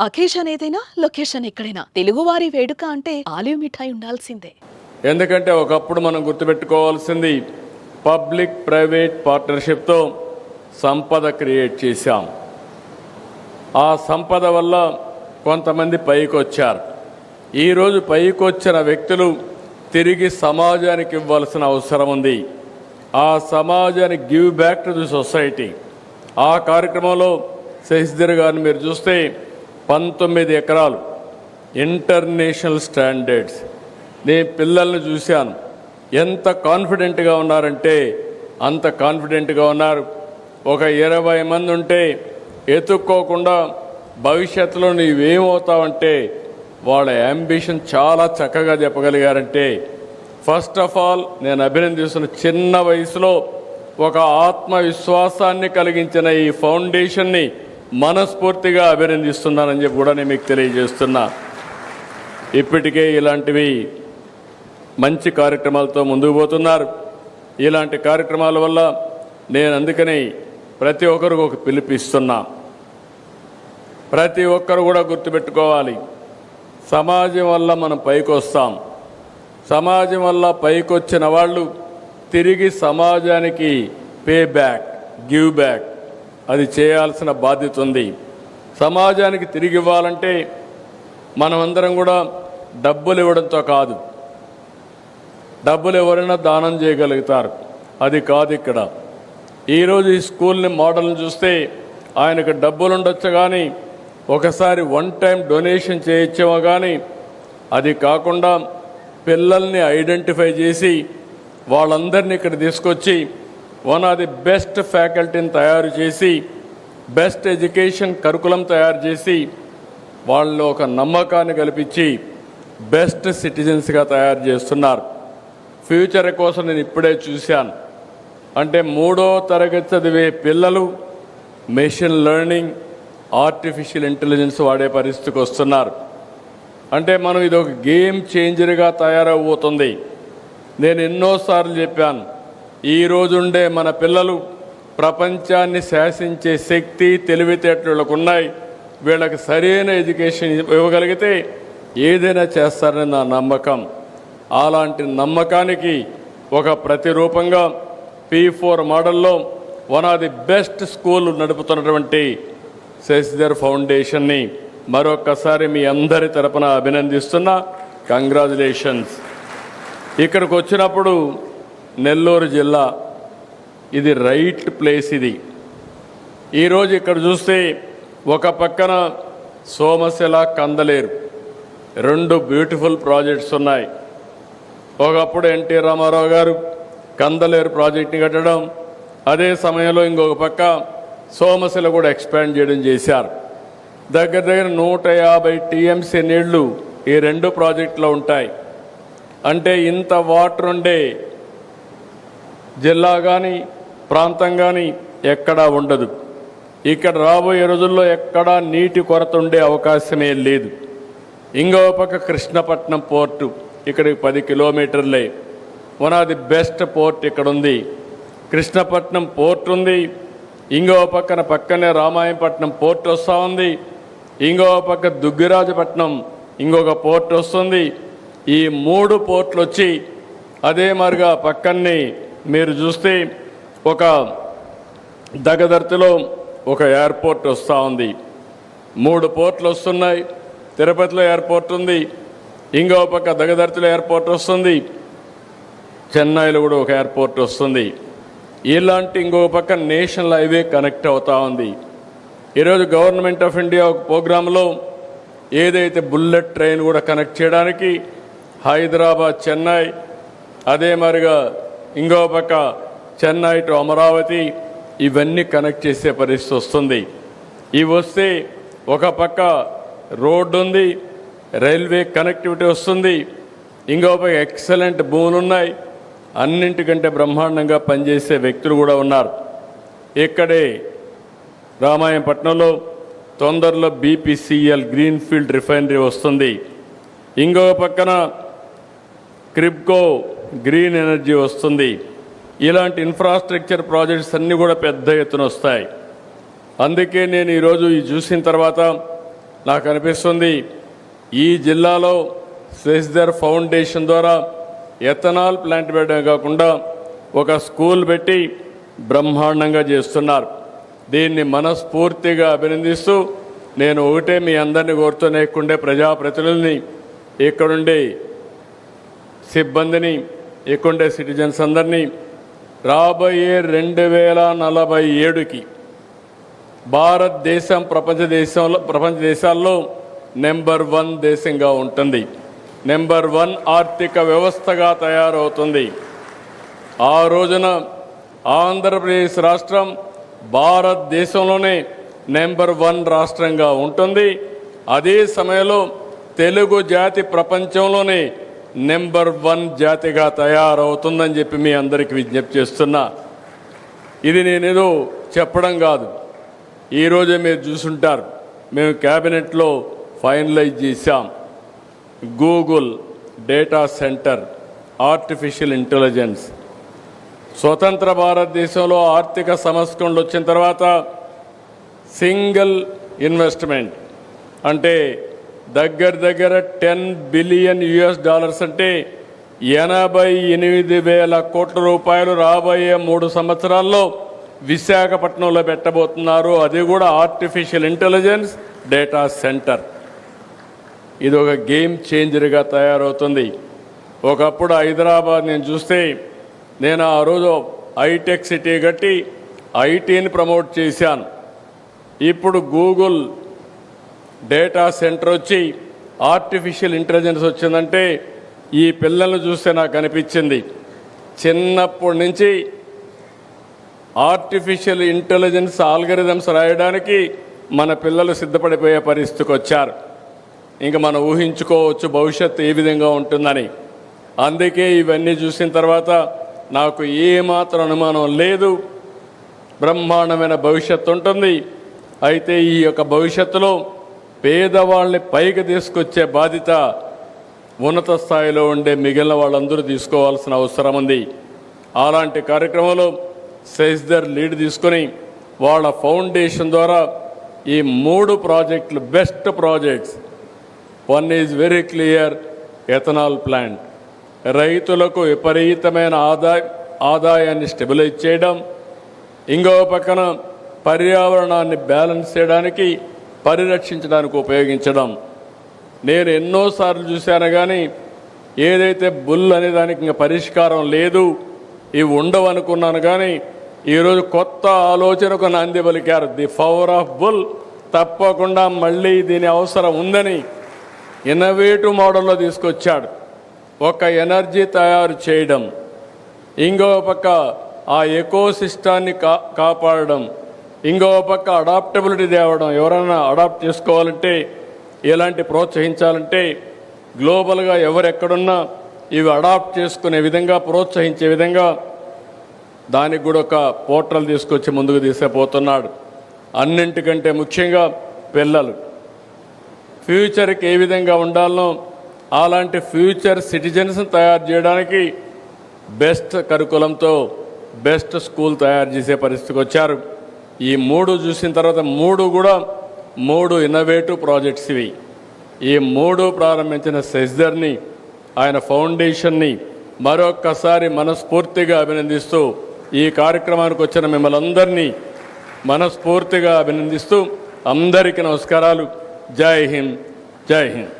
Occasion ఏదైనా location ఎక్కడైనా. తెలుగువారి వేడుక అంటే ఆలివ్ మిఠాయి ఉండాల్సిందే. ఎందుకంటే ఒకప్పుడు మనం గుర్తుపెట్టుకోవాల్సింది పబ్లిక్ ప్రైవేట్ పార్ట్నర్షిప్తో సంపద క్రియేట్ చేశాం. ఆ సంపద వల్ల కొంతమంది పైకొచ్చారు. ఈరోజు పైకొచ్చిన వ్యక్తులు తిరిగి సమాజానికి ఇవ్వాల్సిన అవసరం ఉంది. ఆ సమాజానికి give back to the society. ఆ కార్యక్రమంలో శశిధర్ గారిని మీరు చూస్తే పంతొమ్మిది ఎకరాలు ఇంటర్నేషనల్ స్టాండర్డ్స్. నేను పిల్లల్ని చూశాను. ఎంత కాన్ఫిడెంట్గా ఉన్నారంటే అంత కాన్ఫిడెంట్గా ఉన్నారు. ఒక ఇరవై మంది ఉంటే ఎత్తుక్కోకుండా భవిష్యత్తులో నీవేమవుతావంటే వాళ్ళ అంబిషన్ చాలా చక్కగా చెప్పగలిగారంటే ఫస్ట్ ఆఫ్ ఆల్ నేను అభినందిస్తున్న చిన్న వయసులో ఒక ఆత్మవిశ్వాసాన్ని కలిగించిన ఈ ఫౌండేషన్ని మనస్ఫూర్తిగా అభినందిస్తున్నానని చెప్పి కూడా నేను మీకు తెలియజేస్తున్నా. ఇప్పటికే ఇలాంటివి మంచి కార్యక్రమాలతో ముందుకు పోతున్నారు. ఇలాంటి కార్యక్రమాల వల్ల నేను అందుకని ప్రతి ఒక్కరికి ఒక పిలుపిస్తున్నా ప్రతి ఒక్కరు కూడా గుర్తుపెట్టుకోవాలి. సమాజం వల్ల మనం పైకి వస్తాం సమాజం వల్ల పైకి వచ్చిన వాళ్ళు తిరిగి సమాజానికి పే బ్యాక్ గివ్ బ్యాక్. అది చేయాల్సిన బాధ్యత ఉంది. సమాజానికి తిరిగి ఇవ్వాలంటే మనమందరం కూడా డబ్బులు ఇవ్వడంతో కాదు. డబ్బులు ఎవరైనా దానం చేయగలుగుతారు. అది కాదు ఇక్కడ. ఈరోజు ఈ స్కూల్ని మోడల్ని చూస్తే ఆయనకు డబ్బులు ఉండొచ్చు కానీ ఒకసారి వన్ టైం డొనేషన్ చేయొచ్చేమో కానీ అది కాకుండా పిల్లల్ని ఐడెంటిఫై చేసి వాళ్ళందరినీ ఇక్కడ తీసుకొచ్చి వన్ ఆఫ్ ది బెస్ట్ ఫ్యాకల్టీని తయారు చేసి బెస్ట్ ఎడ్యుకేషన్ కరికులం తయారు చేసి వాళ్ళు ఒక నమ్మకాన్ని కల్పించి బెస్ట్ సిటిజన్స్గా తయారు చేస్తున్నారు. ఫ్యూచర్ కోసం నేను ఇప్పుడే చూశాను. అంటే మూడో తరగతి చదివే పిల్లలు మెషిన్ లెర్నింగ్ ఆర్టిఫిషియల్ ఇంటెలిజెన్స్ వాడే పరిస్థితికి వస్తున్నారు. అంటే మనం ఇది ఒక గేమ్ చేంజర్గా తయారవబోతుంది నేను ఎన్నోసార్లు చెప్పాను ఈ రోజుండే మన పిల్లలు ప్రపంచాన్ని శాసించే శక్తి తెలివితేటలకు ఉన్నాయి. వీళ్ళకి సరైన ఎడ్యుకేషన్ ఇవ్వగలిగితే ఏదైనా చేస్తారని నా నమ్మకం. అలాంటి నమ్మకానికి ఒక ప్రతిరూపంగా పీ ఫోర్ మోడల్లో one of the best school నడుపుతున్నటువంటి Shashidhar ఫౌండేషన్ని మరొక్కసారి మీ అందరి తరపున అభినందిస్తున్నా. కంగ్రాచులేషన్స్. ఇక్కడికి వచ్చినప్పుడు నెల్లూరు జిల్లా ఇది రైట్ ప్లేస్ ఇది. ఈరోజు ఇక్కడ చూస్తే ఒక పక్కన సోమశిల కందలేరు రెండు బ్యూటిఫుల్ ప్రాజెక్ట్స్ ఉన్నాయి. ఒకప్పుడు ఎన్టీ రామారావు గారు కందలేరు ప్రాజెక్ట్ని కట్టడం అదే సమయంలో ఇంకొక పక్క సోమశిల కూడా ఎక్స్పాండ్ చేయడం చేశారు. దగ్గర దగ్గర నూట యాభై టీఎంసీ నీళ్ళు ఈ రెండు ప్రాజెక్టులో ఉంటాయి. అంటే ఇంత వాటర్ ఉండే జిల్లా కానీ ప్రాంతం కానీ ఎక్కడా ఉండదు. ఇక్కడ రాబోయే రోజుల్లో ఎక్కడా నీటి కొరత ఉండే అవకాశమే లేదు. ఇంకో పక్క కృష్ణపట్నం పోర్టు ఇక్కడికి పది కిలోమీటర్లే. One of the best port ఇక్కడ ఉంది కృష్ణపట్నం పోర్ట్ ఉంది. ఇంకో పక్కన పక్కనే రామాయణపట్నం పోర్ట్ వస్తూ ఉంది. ఇంకో పక్క దుగ్గిరాజపట్నం ఇంకొక పోర్ట్ వస్తుంది. ఈ మూడు పోర్ట్లు వచ్చి అదే మరిగా పక్కనే మీరు చూస్తే ఒక దగ్గదర్తిలో ఒక ఎయిర్పోర్ట్ వస్తూ ఉంది. మూడు పోర్ట్లు వస్తున్నాయి. తిరుపతిలో ఎయిర్పోర్ట్ ఉంది. ఇంకో పక్క దగదర్తిలో ఎయిర్పోర్ట్ వస్తుంది. చెన్నైలో కూడా ఒక ఎయిర్పోర్ట్ వస్తుంది. ఇలాంటి ఇంకో పక్క నేషనల్ హైవే కనెక్ట్ అవుతూ ఉంది. ఈరోజు గవర్నమెంట్ ఆఫ్ ఇండియా ఒక ప్రోగ్రాంలో ఏదైతే బుల్లెట్ ట్రైన్ కూడా కనెక్ట్ చేయడానికి హైదరాబాద్ చెన్నై అదే మరిగా ఇంకో పక్క చెన్నై టు అమరావతి ఇవన్నీ కనెక్ట్ చేసే పరిస్థితి వస్తుంది. ఇవి వస్తే ఒక పక్క రోడ్డు ఉంది రైల్వే కనెక్టివిటీ వస్తుంది ఇంకో పక్క ఎక్సలెంట్ భూములు ఉన్నాయి అన్నింటికంటే బ్రహ్మాండంగా పనిచేసే వ్యక్తులు కూడా ఉన్నారు. ఇక్కడే రామాయణపట్నంలో తొందరలో బీపీసీఎల్ గ్రీన్ఫీల్డ్ రిఫైనరీ వస్తుంది. ఇంకో పక్కన క్రిప్కో గ్రీన్ ఎనర్జీ వస్తుంది. ఇలాంటి ఇన్ఫ్రాస్ట్రక్చర్ ప్రాజెక్ట్స్ అన్నీ కూడా పెద్ద ఎత్తున వస్తాయి. అందుకే నేను ఈరోజు ఈ చూసిన తర్వాత నాకు అనిపిస్తుంది ఈ జిల్లాలో శశిధర్ ఫౌండేషన్ ద్వారా ఎథనాల్ ప్లాంట్ పెట్టడం కాకుండా ఒక స్కూల్ పెట్టి బ్రహ్మాండంగా చేస్తున్నారు. దీన్ని మనస్ఫూర్తిగా అభినందిస్తూ నేను ఒకటే మీ అందరినీ కోరుతూనే ఇక్కడుండే ప్రజాప్రతినిధుల్ని ఇక్కడుండే సిబ్బందిని ఎక్కువండే సిటిజన్స్ అందరినీ రాబోయే రెండు వేల నలభై ఏడుకి భారతదేశం ప్రపంచ దేశంలో ప్రపంచ దేశాల్లో నెంబర్ వన్ దేశంగా ఉంటుంది. నెంబర్ వన్ ఆర్థిక వ్యవస్థగా తయారవుతుంది. ఆ రోజున ఆంధ్రప్రదేశ్ రాష్ట్రం భారతదేశంలోనే నెంబర్ వన్ రాష్ట్రంగా ఉంటుంది. అదే సమయంలో తెలుగు జాతి ప్రపంచంలోనే నెంబర్ వన్ జాతిగా తయారవుతుందని చెప్పి మీ అందరికీ విజ్ఞప్తి చేస్తున్నా. ఇది నేనేదో చెప్పడం కాదు. ఈరోజే మీరు చూసుంటారు. మేము క్యాబినెట్లో ఫైనలైజ్ చేశాం. Google data center artificial intelligence. స్వతంత్ర భారతదేశంలో ఆర్థిక సంస్కరణలు వచ్చిన తర్వాత సింగిల్ ఇన్వెస్ట్మెంట్ అంటే దగ్గర దగ్గర టెన్ బిలియన్ యుఎస్ డాలర్స్ అంటే ఎనభై ఎనిమిది వేల కోట్ల రూపాయలు రాబోయే మూడు సంవత్సరాల్లో విశాఖపట్నంలో పెట్టబోతున్నారు. అది కూడా ఆర్టిఫిషియల్ ఇంటెలిజెన్స్ డేటా సెంటర్ ఇది ఒక గేమ్ చేంజర్గా తయారవుతుంది. ఒకప్పుడు హైదరాబాద్ నేను చూస్తే నేను ఆ రోజు హైటెక్ సిటీ కట్టి ఐటీని ప్రమోట్ చేశాను. ఇప్పుడు గూగుల్ డేటా సెంటర్ వచ్చి ఆర్టిఫిషియల్ ఇంటెలిజెన్స్ వచ్చిందంటే ఈ పిల్లలను చూస్తే నాకు అనిపించింది. చిన్నప్పటి నుంచి ఆర్టిఫిషియల్ ఇంటెలిజెన్స్ ఆల్గరిథమ్స్ రాయడానికి మన పిల్లలు సిద్ధపడిపోయే పరిస్థితికి వచ్చారు. ఇంకా మనం ఊహించుకోవచ్చు భవిష్యత్తు ఏ విధంగా ఉంటుందని. అందుకే ఇవన్నీ చూసిన తర్వాత నాకు ఏమాత్రం అనుమానం లేదు. బ్రహ్మాండమైన భవిష్యత్తు ఉంటుంది. అయితే ఈ యొక్క భవిష్యత్తులో పేదవాళ్ళని పైకి తీసుకొచ్చే బాధ్యత ఉన్నత స్థాయిలో ఉండే మిగిలిన వాళ్ళందరూ తీసుకోవాల్సిన అవసరం ఉంది. అలాంటి కార్యక్రమంలో శశిధర్ లీడ్ తీసుకొని వాళ్ళ ఫౌండేషన్ ద్వారా ఈ మూడు ప్రాజెక్టులు best projects. One is very clear ethanol plant. రైతులకు విపరీతమైన ఆదాయ ఆదాయాన్ని స్టెబిలైజ్ చేయడం. ఇంకో పక్కన పర్యావరణాన్ని బ్యాలెన్స్ చేయడానికి పరిరక్షించడానికి ఉపయోగించడం. నేను ఎన్నోసార్లు చూశాను కానీ ఏదైతే బుల్ అనే దానికి ఇంకా పరిష్కారం లేదు ఇవి ఉండవు అనుకున్నాను కానీ ఈరోజు కొత్త ఆలోచనకు నాంది పలికారు. ది పవర్ ఆఫ్ బుల్ తప్పకుండా మళ్ళీ దీని అవసరం ఉందని ఇన్నోవేటివ్ మోడల్లో తీసుకొచ్చాడు. ఒక ఎనర్జీ తయారు చేయడం. ఇంకో పక్క ఆ ఎకో సిస్టాన్ని కా కాపాడడం. ఇంకో పక్క అడాప్టబిలిటీ తేవడం ఎవరైనా అడాప్ట్ చేసుకోవాలంటే ఎలాంటి ప్రోత్సహించాలంటే గ్లోబల్గా ఎవరెక్కడున్నా ఇవి అడాప్ట్ చేసుకునే విధంగా ప్రోత్సహించే విధంగా దానికి కూడా ఒక పోర్టల్ తీసుకొచ్చి ముందుకు తీసుకుపోతున్నాడు అన్నింటికంటే ముఖ్యంగా పిల్లలు. ఫ్యూచర్కి ఏ విధంగా ఉండాలనో అలాంటి ఫ్యూచర్ సిటిజన్స్ తయారు చేయడానికి బెస్ట్ కరికులంతో బెస్ట్ స్కూల్ తయారు చేసే పరిస్థితికి వచ్చారు. ఈ మూడు చూసిన తర్వాత మూడు కూడా మూడు ఇన్నోవేటివ్ ప్రాజెక్ట్స్ ఇవి. ఈ మూడు ప్రారంభించిన సెజ్దర్ని ఆయన ఫౌండేషన్ని మరొక్కసారి మనస్ఫూర్తిగా అభినందిస్తూ ఈ కార్యక్రమానికి వచ్చిన మిమ్మల్ని అందరినీ మనస్ఫూర్తిగా అభినందిస్తూ అందరికీ నమస్కారాలు. జై హింద్ జై హింద్.